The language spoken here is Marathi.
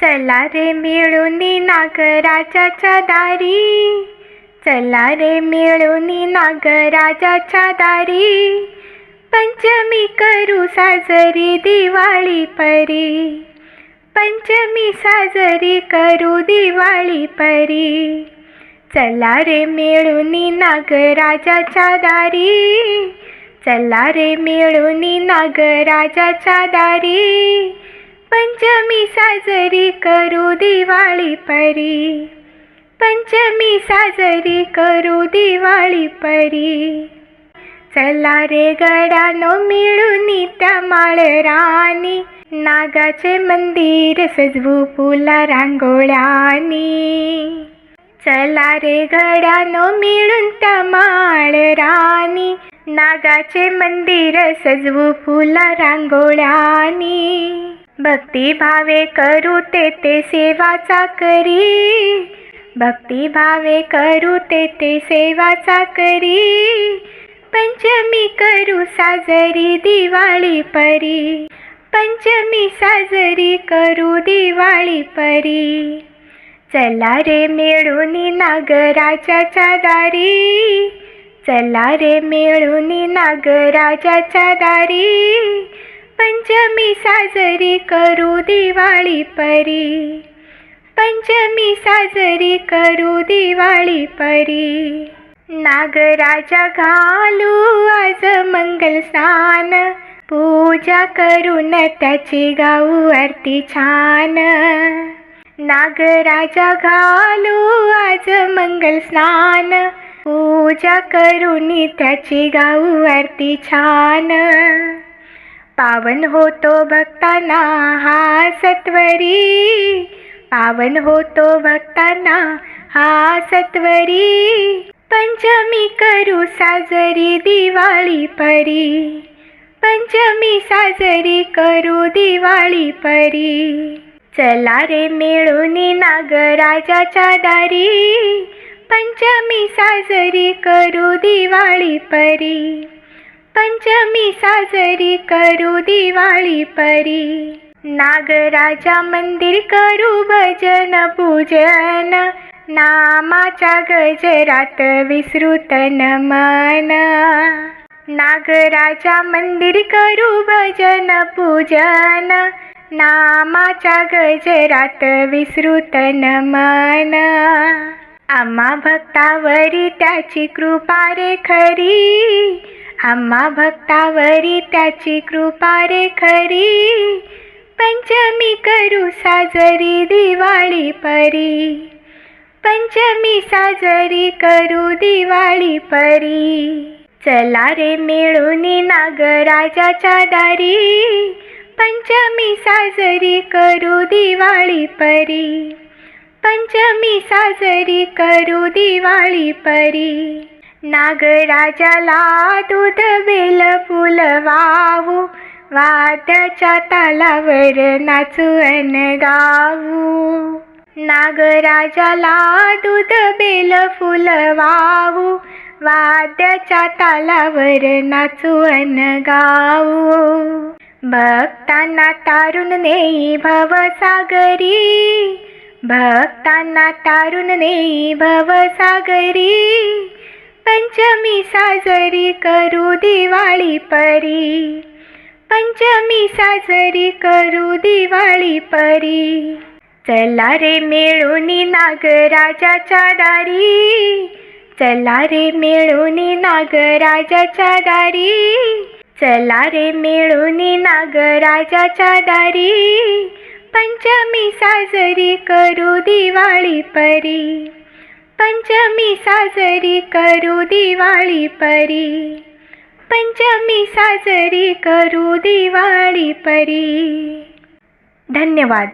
चला रे मिळून नागराजाच्या दारी. चला रे मिळून नागराजाच्या दारी. पंचमी करू साजरी दिवाळी परी. पंचमी साजरी करू दिवाळी परी. चला रे मिळून नागराजाच्या दारी. चला रे मिळून नागराजाच्या दारी. पंचमी साजरी करू दिवाळी परी. पंचमी साजरी करू दिवाळी परी. चला रे गडानो मिळूनी त्या माळ राणी. नागाचे मंदिर सजवू फुला रांगोळ्यानी. चला रे गडानो मिळून त्या माळ राणी. नागाचे मंदिर सजवू फुला रांगोळ्यानी. भक्ती भावे करू ते ते सेवाचा करी भक्ती भावे करू ते ते सेवाचा करी पंचमी करू साजरी दिवाळी परी. पंचमी साजरी करू दिवाळी परी. चला रे मिळून नागराजाच्या दारी. चला रे मिळून नागराजाच्या दारी. पंचमी साजरी करू दिवाळी परी. पंचमी साजरी करू दिवाळी परी. नागराजा घालू आज मंगल स्नान पूजा करून त्याची गाऊ आरती छान. नागराजा घालू आज मंगल स्नान. पूजा करून त्याची गाऊ आरती छान. पावन होतो भक्तांना हा सत्वरी. पावन होतो भक्तांना हा सत्वरी. पंचमी करू साजरी दिवाळी परी. पंचमी साजरी करू दिवाळी परी. चला रे मिळून नागराजाच्या दारी. पंचमी साजरी करू दिवाळी परी. पंचमी साजरी करू दिवाळी परी. नागराजा मंदिर करू भजन पूजन. नामाच्या गजरात विसृत नमन. नागराजा मंदिर करू भजन पूजन. नामाच्या गजरात विसृत नमन. आम्हा भक्तावरी त्याची कृपा रे खरी. आम्हा भक्तावरी त्याची कृपा रे खरी. पंचमी करू साजरी दिवाळी परी. पंचमी साजरी करू दिवाळी परी. चला रे मिळून नागराजाच्या दारी. पंचमी साजरी करू दिवाळी परी. पंचमी साजरी करू दिवाळी परी. नागराजाला दूध बेल फुल वावू वाद्याच्या तालावर नाचून गावू. नागराजाला दूध बेल फुल वावू वाद्याच्या तालावर नाचून गावू. भक्तांना तारुण नेई भवसागरी भक्तांना तारुण नेई भवसागरी. पंचमी साजरी करू दिवाळी परी. पंचमी साजरी करू दिवाळी परी. चला रे मिळूनी नागराजाच्या दारी. चला रे मिळूनी नागराजाच्या दारी. चला रे मिळूनी नागराजाच्या दारी. पंचमी साजरी करू दिवाळी परी. पंचमी साजरी करू दिवाळी परी. पंचमी साजरी करू दिवाळी परी. धन्यवाद.